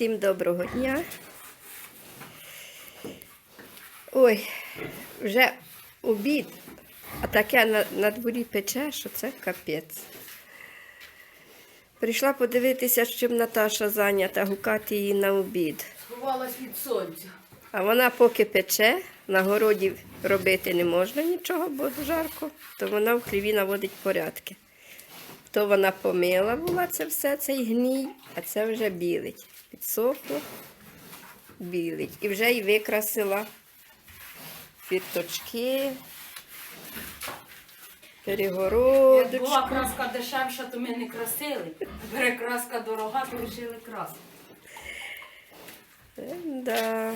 Всім доброго дня. Ой, вже обід, а таке на, на дворі пече, що це капець. Прийшла подивитися, з чим Наташа зайнята, гукати її на обід. Сховалась від сонця. А вона поки пече, на городі робити не можна нічого, бо жарко, то вона в хліві наводить порядки. То вона помила була це все, цей гній, а це вже білить. Підсохло, білить. І вже й викрасила фірточки, Як була краска дешевша, то ми не красили. Бере краска дорога, то вирішили красити. Е, Да.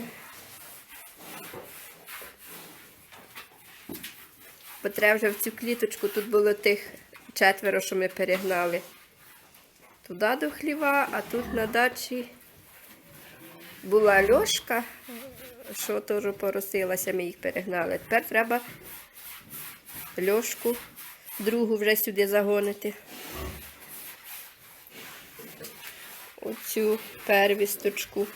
Бо треба вже в цю кліточку, тут було тих четверо, що ми перегнали. Туди до хліва, а тут на дачі була льошка, що теж поросилася, ми їх перегнали. Тепер треба льошку другу вже сюди загонити. Оцю первісточку.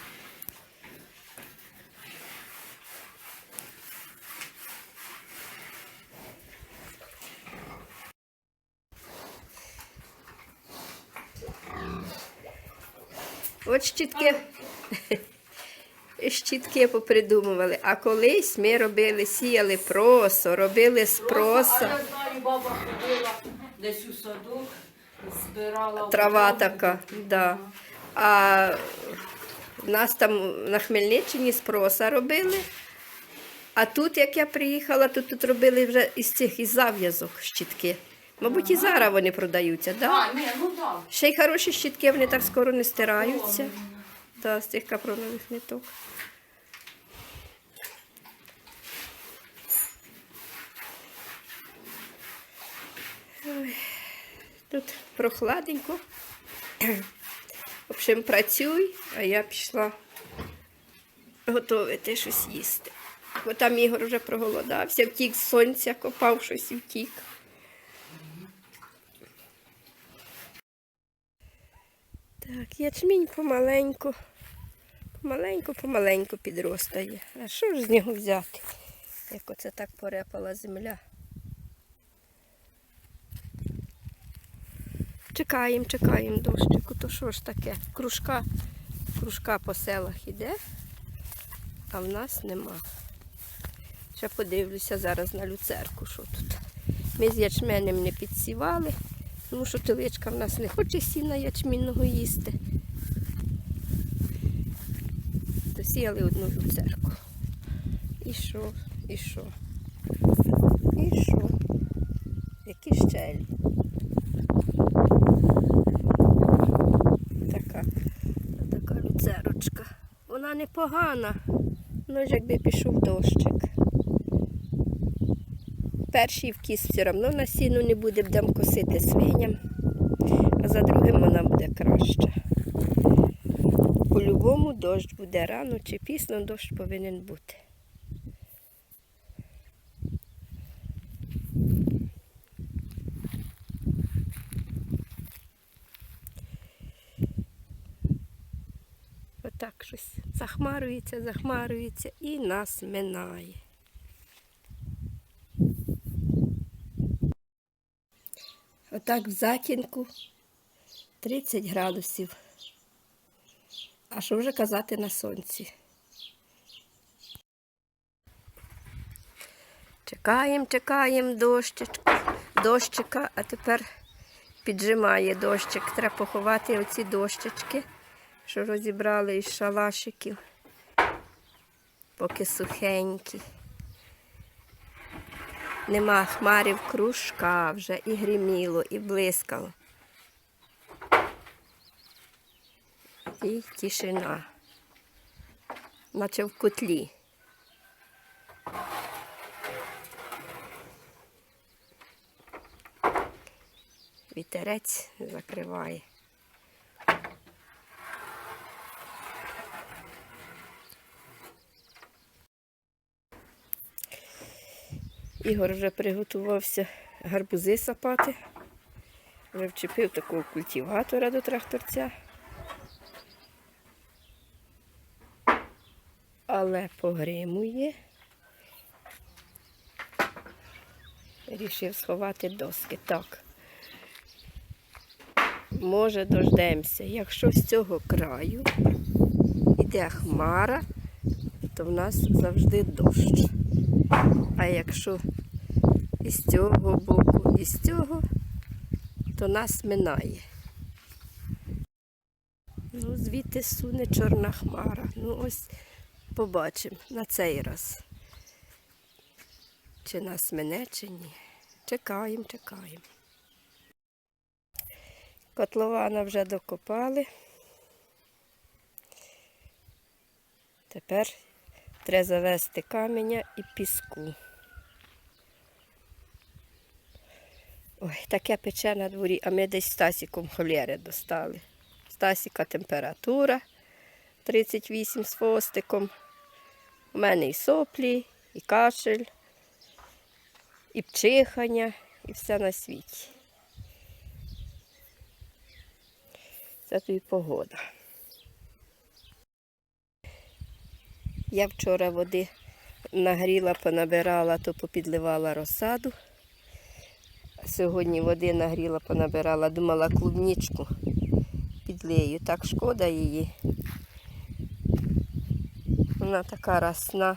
От щітки. Щітки попридумували. А колись ми робили, сіяли просо, робили з проса. я знаю, баба ходила десь у садок, збирала. Трава така, да. А в нас там на Хмельниччині з проса робили. А тут, як я приїхала, то тут робили вже із цих із зав'язок щітки. Мабуть, і зараз вони продаються, да? А, ні, ну так. Ще й хороші щітки, вони так скоро не стираються. Да, з цих капронових ниток. Тут прохладненько. В общем, працюй, а я пішла готувати щось їсти. Бо там Ігор вже проголодався, втік з сонця, копав щось і втік. Так, ячмінь помаленьку, помаленьку, помаленьку підростає. А що ж з нього взяти? Як оце так порепала земля. Чекаємо, чекаємо дощику, то що ж таке? Кружка, кружка по селах іде, а в нас нема. Ще подивлюся зараз на люцерку, що тут. Ми з ячменем не підсівали, тому що теличка в нас не хоче сіна ячмінного їсти. То сіяли одну люцерку. І що? І що? І що? Які щелі? Така, така люцерочка. Вона непогана. Ну ж якби пішов дощик. Перший вкіс все одно на сіну не буде, будемо косити свиням, а за другим вона буде краща. По-любому дощ буде рано чи пізно дощ повинен бути. Отак щось захмарюється, захмарюється і нас минає. Отак в затінку 30 градусів. А що вже казати на сонці? Чекаємо, чекаємо дощечка, дощика, а тепер піджимає дощик. Треба поховати оці дощечки, що розібрали із шалашиків, поки сухенькі. Нема хмарів кружка вже і гриміло, і блискало. І тишина. Наче в котлі. Вітерець закриває. Ігор вже приготувався гарбузи сапати. Вже вчепив такого культиватора до тракторця. але погримує. Рішив сховати доски. Так. Може, дождемося. Якщо з цього краю йде хмара, то в нас завжди дощ. А якщо із цього боку, і з цього, то нас минає. Ну, звідти суне чорна хмара. Ну, ось побачимо на цей раз. Чи нас мине, чи ні. Чекаємо, чекаємо. Котлована вже докопали. Тепер треба завести каменя і піску. Ой, таке пече на дворі, а ми десь Стасіком холєри достали. Стасіка температура 38 з хвостиком. У мене і соплі, і кашель, і пчихання, і все на світі. Це тобі погода. Я вчора води нагріла, понабирала, то попідливала розсаду. Сьогодні води нагріла, понабирала, думала клубнічку підлию. Так шкода її. Вона така росна.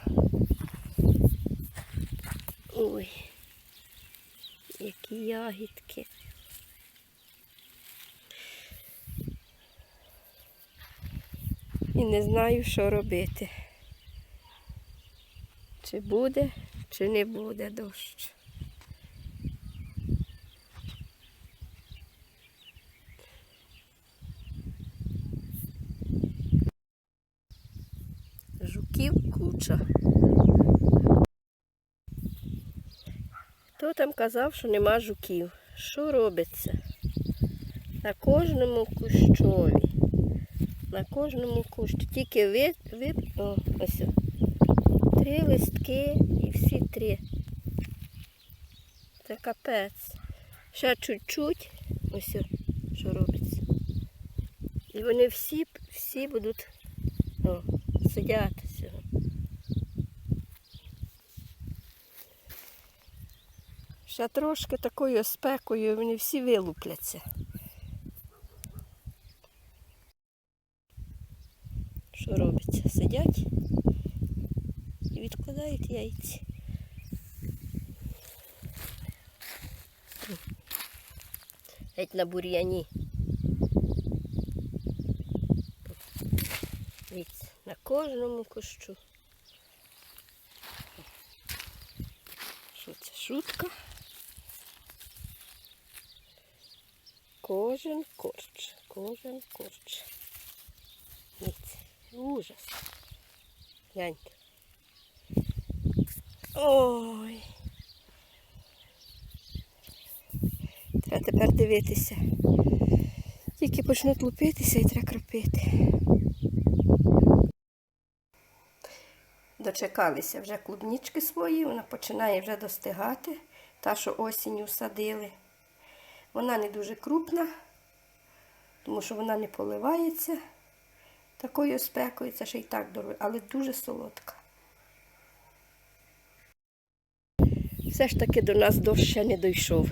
Ой, які ягідки. І не знаю, що робити. Чи буде, чи не буде дощ. Жуків куча. Хто там казав, що нема жуків? Що робиться? На кожному кущові. На кожному кущі. Тільки ви, ви о, ось. Три листки і всі три. Це капець. Ще чуть-чуть. Ось що робиться. І вони всі, всі будуть о, сидять. Ще трошки такою спекою вони всі вилупляться. Що робиться? Сидять і відкладають яйці. Геть на бур'яні. На кожному кущу. Що це шутка? Кожен корч, кожен корч. Дивіться, ужас. Гляньте. Ой. Треба тепер дивитися. Тільки почнуть лупитися і треба кропити. Дочекалися вже клубнічки свої, вона починає вже достигати. Та, що осінню садили. Вона не дуже крупна, тому що вона не поливається такою спекою, це ще й так дорого, але дуже солодка. Все ж таки до нас дощ ще не дійшов.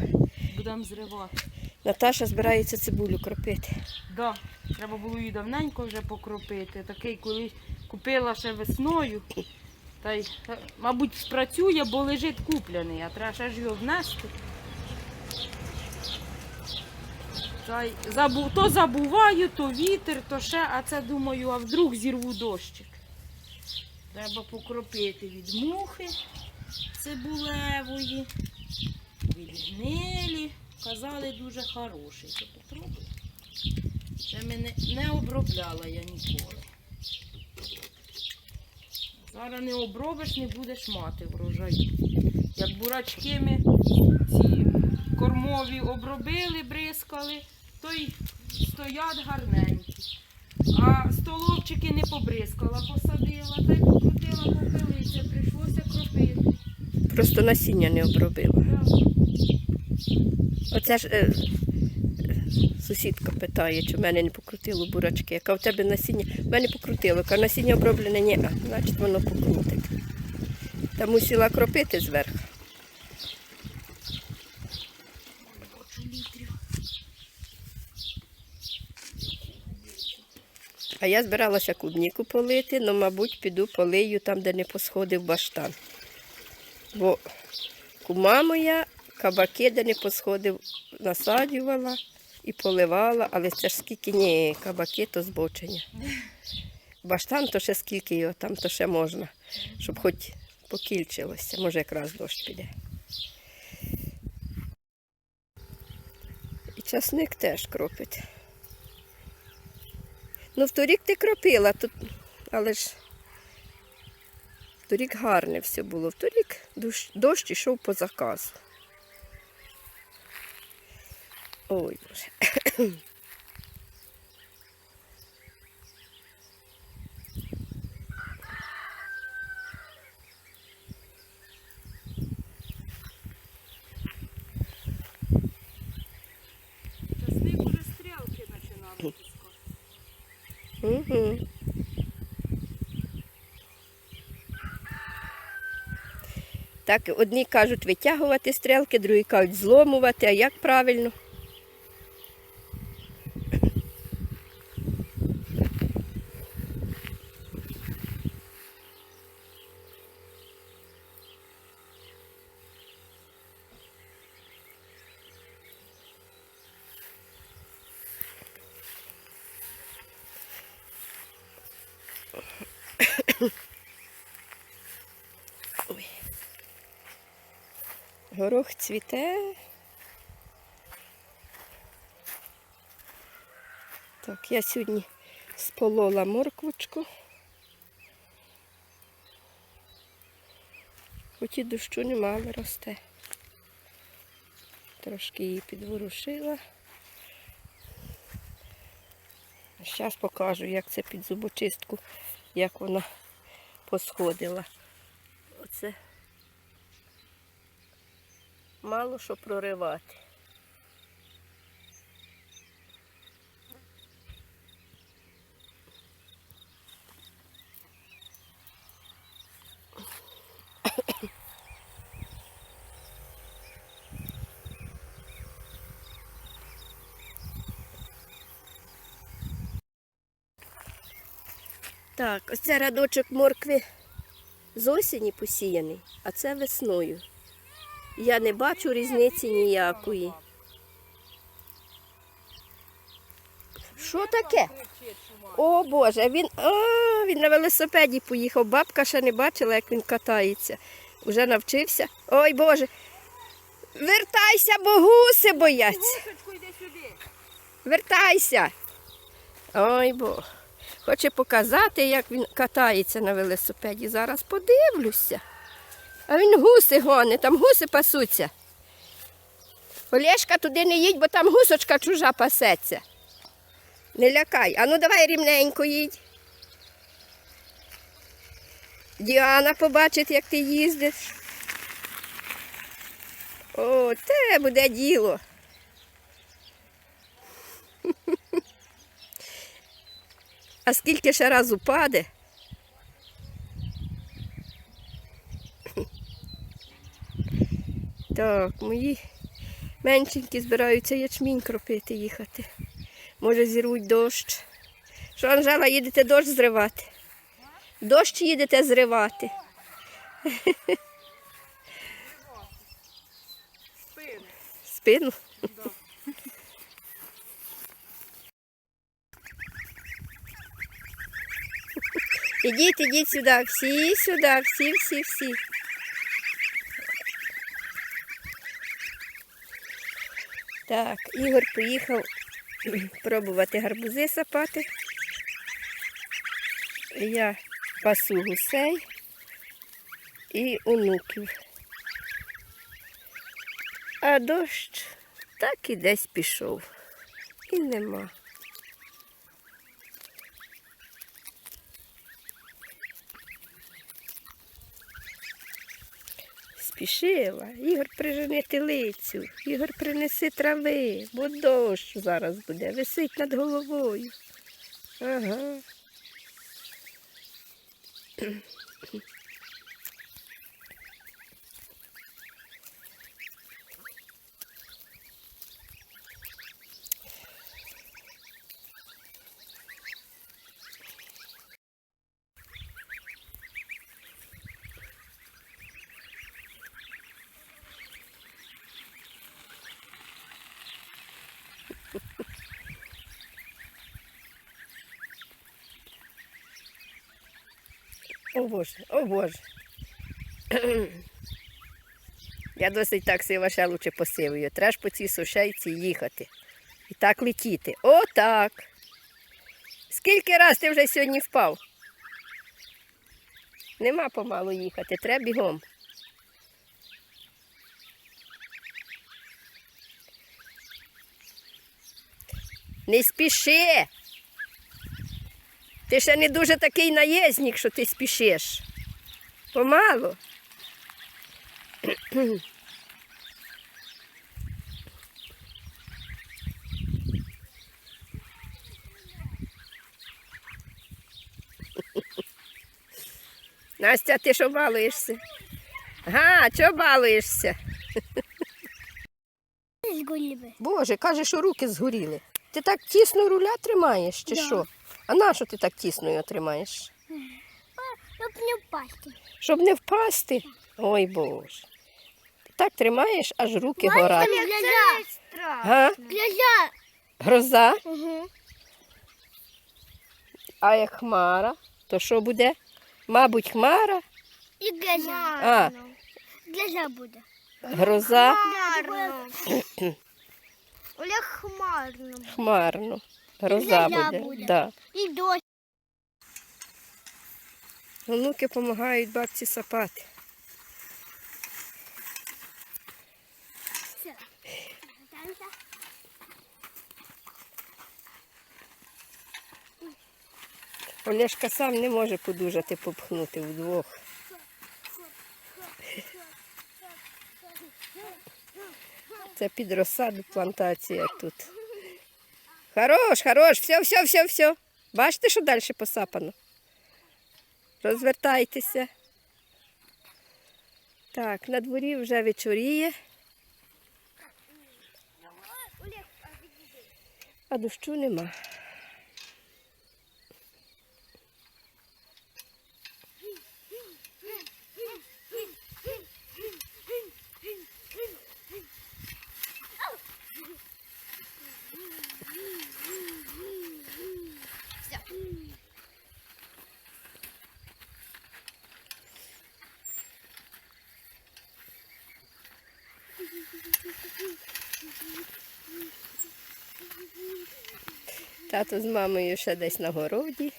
Будемо зривати. Наташа збирається цибулю кропити. Да, треба було її давненько вже покропити. Такий колись купила ще весною. Та й, мабуть, спрацює, бо лежить куплений, а треба ще ж його внести. Та й забу... То забуваю, то вітер, то ще, а це думаю, а вдруг зірву дощик. Треба покропити від мухи цибулевої, від гнилі. Казали дуже хороший. То попробуй. Це мене не обробляла я ніколи. Зараз не обробиш, не будеш мати врожаю. Як бурачки ми ці кормові обробили, бризкали, то й стоять гарненькі. А столовчики не побризкала, посадила та й покрутила попелиця, прийшлося кропити. Просто насіння не обробила. Да. Оце ж е, Сусідка питає, чи в мене не покрутило бурачки. Яка в тебе насіння? В мене покрутило. Яка насіння оброблене, ні, а, значить воно покрутить. Та мусила кропити зверху. А я збиралася клубніку полити, але, мабуть, піду полию там, де не посходив баштан. Бо кума моя кабаки, де не посходив, насаджувала і поливала, але це ж скільки ні, кабаки то збочення. Баштан то ще скільки його, там то ще можна, щоб хоч покільчилося, може якраз дощ піде. І часник теж кропить. Ну, вторік ти кропила, тут, але ж вторік гарне все було. Вторік дощ, дощ ішов по заказу. Ой, Боже. Так, одні кажуть витягувати стрілки, другі кажуть зломувати, а як правильно? Горох цвіте. Так, я сьогодні сполола морквочку. Хоч і дощу нема, але росте. Трошки її підворушила. Зараз покажу, як це під зубочистку, як вона посходила. Оце мало що проривати. Так, ось це рядочок моркви з осені посіяний, а це весною. Я не бачу різниці ніякої. Що таке? О Боже, він, а, він на велосипеді поїхав. Бабка ще не бачила, як він катається. Уже навчився. Ой Боже. Вертайся, бо гуси бояться. Вертайся. Ой бо. Хоче показати, як він катається на велосипеді. Зараз подивлюся. А він гуси гонить, там гуси пасуться. Олешка туди не їдь, бо там гусочка чужа пасеться. Не лякай. Ану давай рівненько їдь. Діана побачить, як ти їздиш. О, те буде діло. А скільки ще раз упаде? Так, мої меншенькі збираються ячмінь кропити їхати. Може зірвуть дощ. Що, Анжела, їдете дощ зривати? Дощ їдете зривати. Спину. Да. Ідіть, ідіть сюди, всі сюди, всі, всі, всі. Так, Ігор поїхав пробувати гарбузи сапати. Я пасу гусей і онуків. А дощ так і десь пішов. І нема. Поспішила. Ігор прижени телицю, Ігор принеси трави, бо дощ зараз буде, висить над головою. Ага. О Боже, о Боже. Я досить так сива ще лучше посивую. Треш по цій сушейці їхати. І так летіти. Отак. Скільки раз ти вже сьогодні впав? Нема помалу їхати, треба бігом. Не спіши. Ти ще не дуже такий наєзник, що ти спішиш. Помалу. Настя, ти що балуєшся? Га, чого балуєшся? Боже, каже, що руки згоріли. Ти так тісно руля тримаєш, чи Да. що? А на що ти так тісно його тримаєш? Щоб не впасти. Щоб не впасти. Ой Боже. Так тримаєш, аж руки горять. Га? Глядя. Гроза, Угу. а як хмара, то що буде? Мабуть, хмара, І глядя. А. Глядя буде. гроза, Хмарно. Хмарно. хмарно. Гроза Гроза буде. буде. Да. І дощ. Онуки допомагають бабці сапати. Все. Олешка сам не може подужати попхнути вдвох. Це під розсаду плантація тут. Хорош, хорош, все, все, все, все. Бачите, що далі посапано? Розвертайтеся. Так, на дворі вже вечоріє, а дощу нема. Тато з мамою ще десь на городі.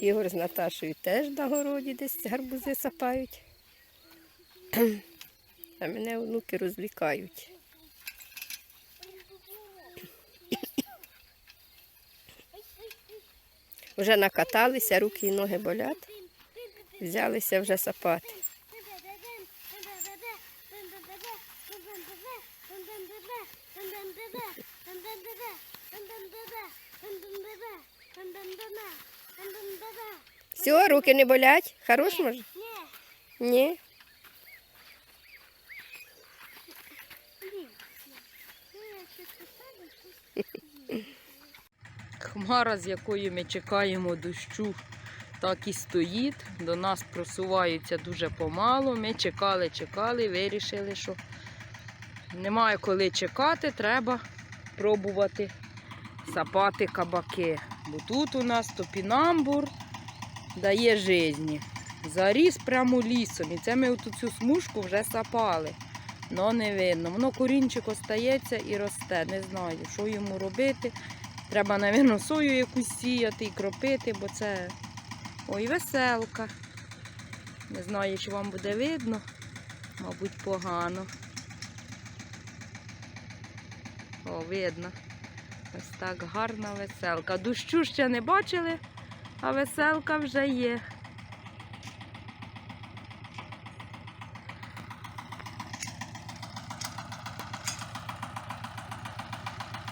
Ігор з Наташою теж на городі десь гарбузи сапають. А мене онуки розвлікають. Вже накаталися, руки і ноги болять. Взялися вже сапати. Все, руки не болять? Хорош може? Ні. Хмара, з якої ми чекаємо дощу, так і стоїть. До нас просувається дуже помало. Ми чекали, чекали, вирішили, що немає коли чекати, треба пробувати сапати кабаки. Бо тут у нас топінамбур дає житті. Заріс прямо лісом. І це ми оту цю смужку вже сапали. Но не видно. Воно корінчик остається і росте. Не знаю, що йому робити. Треба, напевно, сою якусь сіяти і кропити, бо це ой, веселка. Не знаю, чи вам буде видно. Мабуть, погано. О, видно. Ось так гарна веселка. Дощу ще не бачили, а веселка вже є.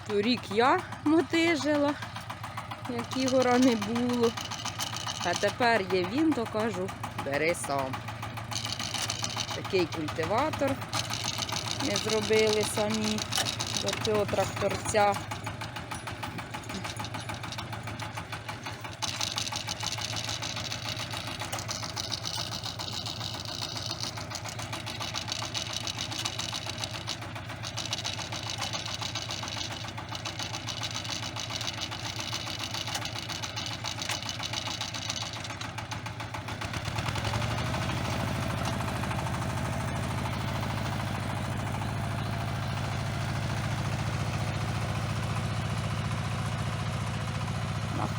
Торік я мотижила, як Ігора не було. А тепер є він, то кажу, бери сам. Такий культиватор ми зробили самі до цього тракторця.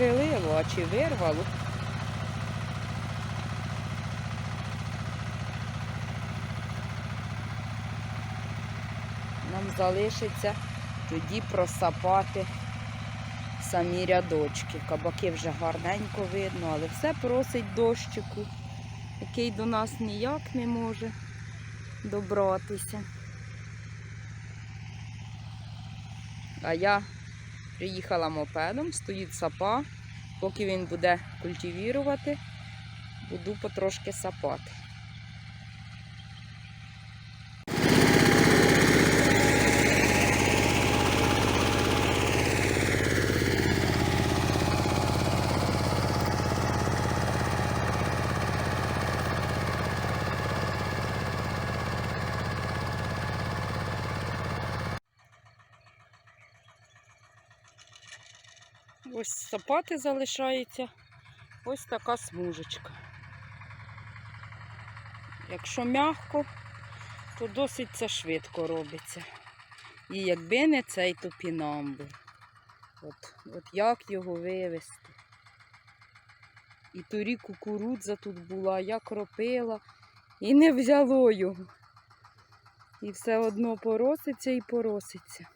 Нахилило, а чи вирвало. Нам залишиться тоді просапати самі рядочки. Кабаки вже гарненько видно, але все просить дощику, який до нас ніяк не може добратися. А я Приїхала мопедом, стоїть сапа. Поки він буде культивірувати, буду потрошки сапати. Ось сапати залишається ось така смужечка. Якщо м'яко, то досить це швидко робиться. І якби не цей топінамбур. От, от як його вивезти. І торік кукурудза тут була, я кропила і не взяло його. І все одно пороситься і пороситься.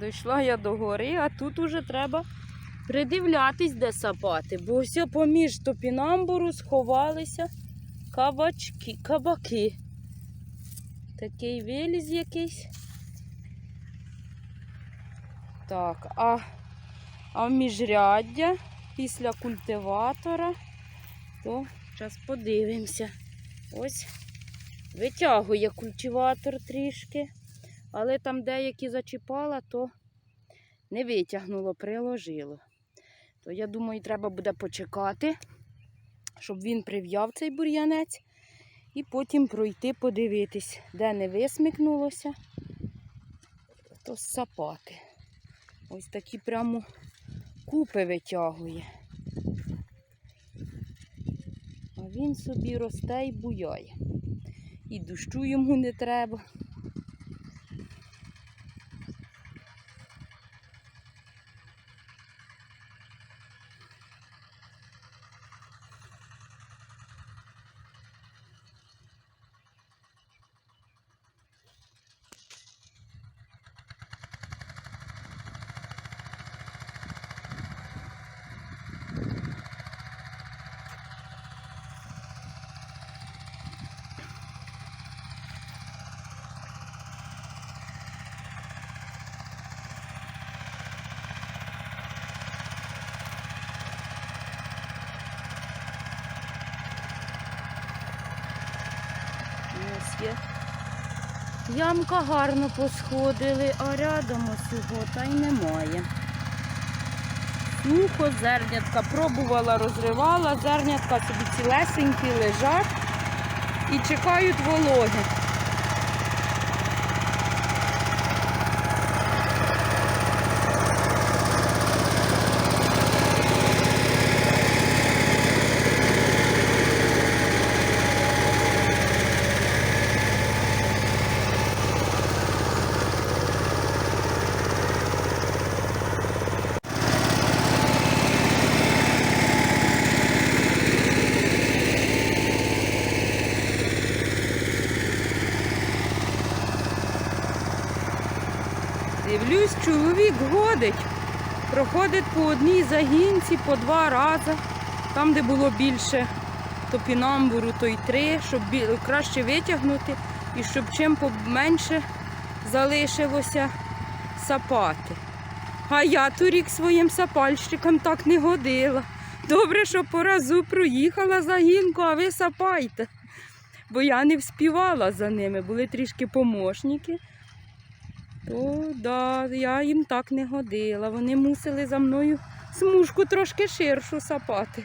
Дійшла я до гори, а тут уже треба придивлятись, де сапати, бо все поміж топінамбуру сховалися кабачки, кабаки. Такий виліз якийсь. Так, а, а міжряддя після культиватора, то зараз подивимося. Ось витягує культиватор трішки. Але там деякі зачіпала, то не витягнуло, приложило. То я думаю, треба буде почекати, щоб він прив'яв цей бур'янець. І потім пройти, подивитись, де не висмикнулося, то сапати. Ось такі прямо купи витягує. А він собі росте і буяє. І дощу йому не треба. Ось є. Ямка гарно посходили, а рядом ось його та й немає. Сухо, зернятка пробувала, розривала, зернятка собі цілесенькі лежать і чекають вологи. Дивлюсь, чоловік годить. Проходить по одній загінці по два рази. Там, де було більше топінамбуру, то й три, щоб краще витягнути і щоб чим поменше залишилося сапати. А я торік своїм сапальщикам так не годила. Добре, що по разу проїхала загінку, а ви сапайте. Бо я не вспівала за ними, були трішки помощники. То да, я їм так не годила. Вони мусили за мною смужку трошки ширшу сапати.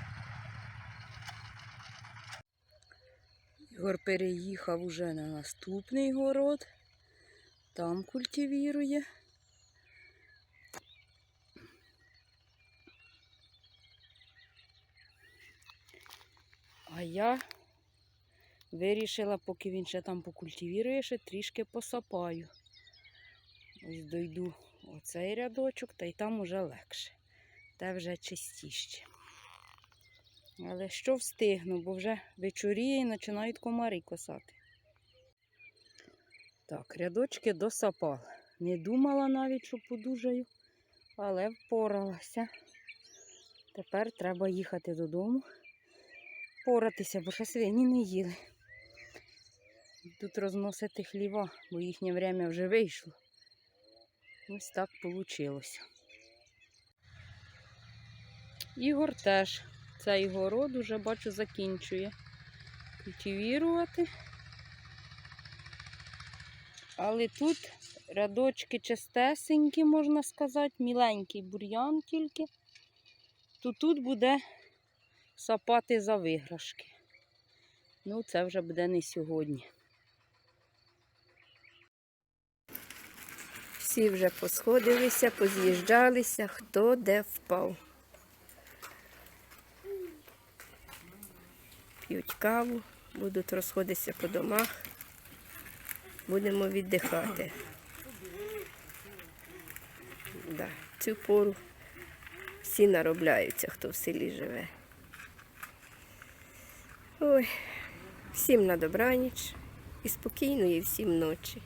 Ігор переїхав уже на наступний город. Там культивірує. А я вирішила, поки він ще там покультивірує, ще трішки посапаю. Ось дойду оцей рядочок, та й там уже легше. Те вже чистіше. Але що встигну, бо вже вечоріє і починають комари косати. Так, рядочки досапала. Не думала навіть, що подужаю, але впоралася. Тепер треба їхати додому, поратися, бо ще свині не їли. Тут розносити хліва, бо їхнє время вже вийшло. Ось так вийшло. Ігор теж цей город уже бачу закінчує культивірувати. Але тут рядочки чистесенькі, можна сказати, міленький бур'ян тільки. То тут буде сапати за виграшки. Ну, це вже буде не сьогодні. Всі вже посходилися, поз'їжджалися, хто де впав. П'ють каву, будуть розходитися по домах. Будемо віддихати. Да, цю пору всі наробляються, хто в селі живе. Ой, всім на добраніч і спокійної всім ночі.